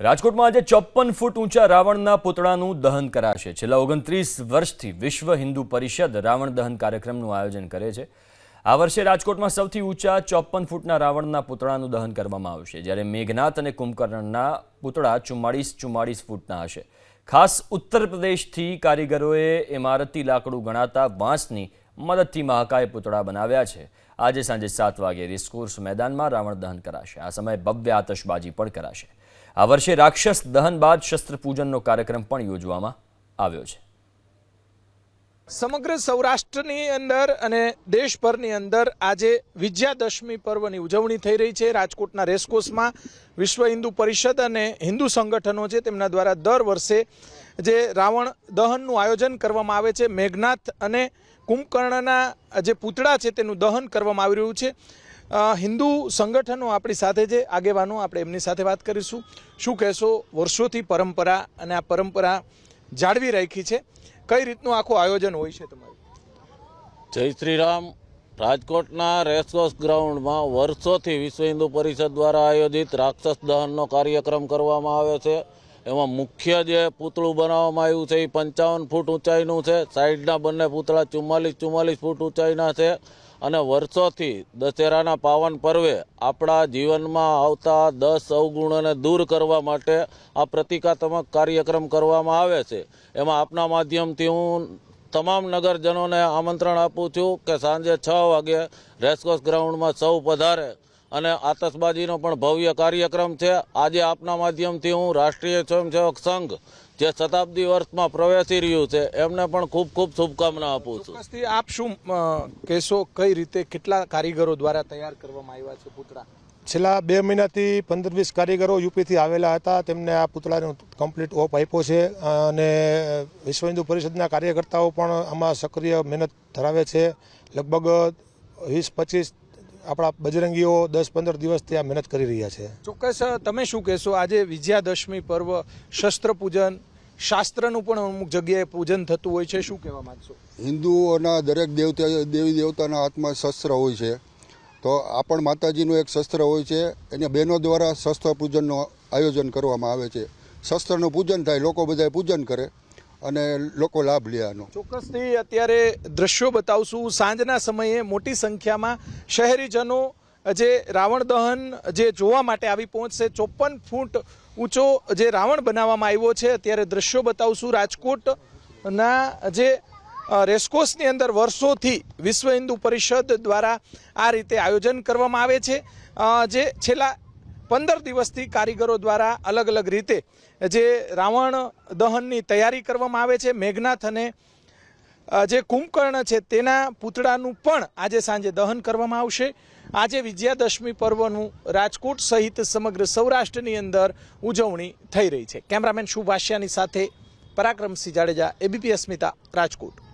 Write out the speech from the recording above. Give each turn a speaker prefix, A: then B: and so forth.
A: રાજકોટમાં આજે ચોપ્પન ફૂટ ઊંચા રાવણના પુતળાનું દહન કરાશે. છેલ્લા ઓગણત્રીસ વર્ષથી વિશ્વ હિન્દુ પરિષદ રાવણ દહન કાર્યક્રમનું આયોજન કરે છે. આ વર્ષે રાજકોટમાં સૌથી ઊંચા ચોપ્પન ફૂટના રાવણના પુતળાનું દહન કરવામાં આવશે. જ્યારે મેઘનાથ અને કુંભકર્ણના પુતળા ચુમ્માળીસ ચુમ્માળીસ ફૂટના હશે. ખાસ ઉત્તર પ્રદેશથી કારીગરોએ ઇમારતી લાકડું ગણાતા વાંસની મદદથી મહાકાય પુતળા બનાવ્યા છે. આજે સાંજે સાત વાગે રેસકોર્સ મેદાનમાં રાવણ દહન કરાશે. આ સમયે ભવ્ય આતશબાજી પણ કરાશે. આ વર્ષે રાક્ષસ દહન બાદ શસ્ત્ર પૂજનનો કાર્યક્રમ પણ યોજવામાં આવ્યો છે.
B: સમગ્ર સૌરાષ્ટ્રની અંદર અને દેશભરની અંદર આજે વિજયાદશમી પર્વની ઉજવણી થઈ રહી છે. રાજકોટના રેસકોર્સમાં વિશ્વ હિન્દુ પરિષદ અને હિન્દુ સંગઠનો છે તેમના દ્વારા દર વર્ષે જે રાવણ દહનનું આયોજન કરવામાં આવે છે. મેઘનાથ અને કુંભકર્ણના જે પૂતળા છે તેનું દહન કરવામાં આવી રહ્યું છે. હિન્દુ સંગઠનો આપણી સાથે જે આગેવાનો, આપણે એમની સાથે વાત કરીશું. શું કહેશો, વર્ષોથી પરંપરા અને આ પરંપરા જાળવી રાખી છે? કઈ રીતનું આખું આયોજન હોય છે તમારું?
C: જય શ્રી રામ રાજકોટના રેસકોર્સ ગ્રાઉન્ડમાં વર્ષોથી વિશ્વ હિન્દુ પરિષદ દ્વારા આયોજિત રાક્ષસ દહનનો કાર્યક્રમ કરવામાં આવે છે. એમાં મુખ્ય જે પૂતળું બનાવવામાં આવ્યું છે એ પંચાવન ફૂટ ઊંચાઈનું છે. સાઈડના બંને પૂતળા ચુમ્માલીસ ચુમ્માલીસ ફૂટ ઊંચાઈના છે. અને વર્ષોથી દશેરાના પાવન પર્વે આપણા જીવનમાં આવતા દસ અવગુણોને દૂર કરવા માટે આ પ્રતિકાત્મક કાર્યક્રમ કરવામાં આવે છે. એમાં આપના માધ્યમથી હું તમામ નગરજનોને આમંત્રણ આપું છું કે સાંજે છ વાગે રેસકોર્સ ગ્રાઉન્ડમાં સૌ પધારે. અને આતશબાજીનો પણ ભવ્ય કાર્યક્રમ છે. આજે આપના માધ્યમથી હું રાષ્ટ્રીય સ્વયંસેવક સંઘ જે શતાબ્દી વર્ષમાં પ્રવેશી રહ્યું છે એમને પણ ખૂબ ખૂબ શુભકામના આપું છું.
B: આપ શું કહેશો કઈ રીતે કેટલા કારીગરો દ્વારા તૈયાર કરવામાં આવ્યા છે પૂતળા?
D: છેલ્લા બે મહિનાથી પંદર વીસ કારીગરો યુપીથી આવેલા હતા. તેમને આ પૂતળાનો કમ્પ્લીટ ઓપ આપ્યો છે અને વિશ્વ હિન્દુ પરિષદના કાર્યકર્તાઓ પણ આમાં સક્રિય મહેનત ધરાવે છે. લગભગ વીસ પચીસ આપણા બજરંગીઓ દસ પંદર દિવસથી આ મહેનત કરી રહ્યા છે.
B: ચોક્કસ તમે શું કહેશો? આજે વિજયાદશમી પર્વ શસ્ત્ર પૂજન શાસ્ત્રનું પણ અમુક જગ્યાએ પૂજન થતું હોય છે. શું કહેવા માંગશો?
E: હિન્દુઓના દરેક દેવતા દેવી દેવતાના હાથમાં શસ્ત્ર હોય છે. તો આ પણ માતાજીનું એક શસ્ત્ર હોય છે. એને બહેનો દ્વારા શસ્ત્ર પૂજનનું આયોજન કરવામાં આવે છે. શસ્ત્રનું પૂજન થાય લોકો બધાએ પૂજન કરે. અને લોકો લાભ લે આનો.
B: ચોક્કસથી અત્યારે દ્રશ્યો બતાવશું. સાંજના સમયે મોટી સંખ્યામાં શહેરીજનો જે રાવણ દહન જે જોવા માટે આવી પહોંચશે, ચોપન ફૂટ ઊંચો જે રાવણ બનાવવામાં આવ્યો છે, અત્યારે દ્રશ્યો બતાવશું. રાજકોટના જે રેસકોર્સની અંદર વર્ષોથી વિશ્વ હિન્દુ પરિષદ દ્વારા આ રીતે આયોજન કરવામાં આવે છે. જે છેલ્લા પંદર દિવસથી કારીગરો દ્વારા અલગ અલગ રીતે જે રાવણ દહનની તૈયારી કરવામાં આવે છે, મેઘનાથ અને જે કુંભકર્ણ છે તેના પૂતળાનું પણ આજે સાંજે દહન કરવામાં આવશે. આજે વિજયાદશમી પર્વનું રાજકોટ સહિત સમગ્ર સૌરાષ્ટ્રની અંદર ઉજવણી થઈ રહી છે. કેમેરામેન શુભાષ્યાની સાથે પરાક્રમસિંહ જાડેજા, એબીપી અસ્મિતા, રાજકોટ.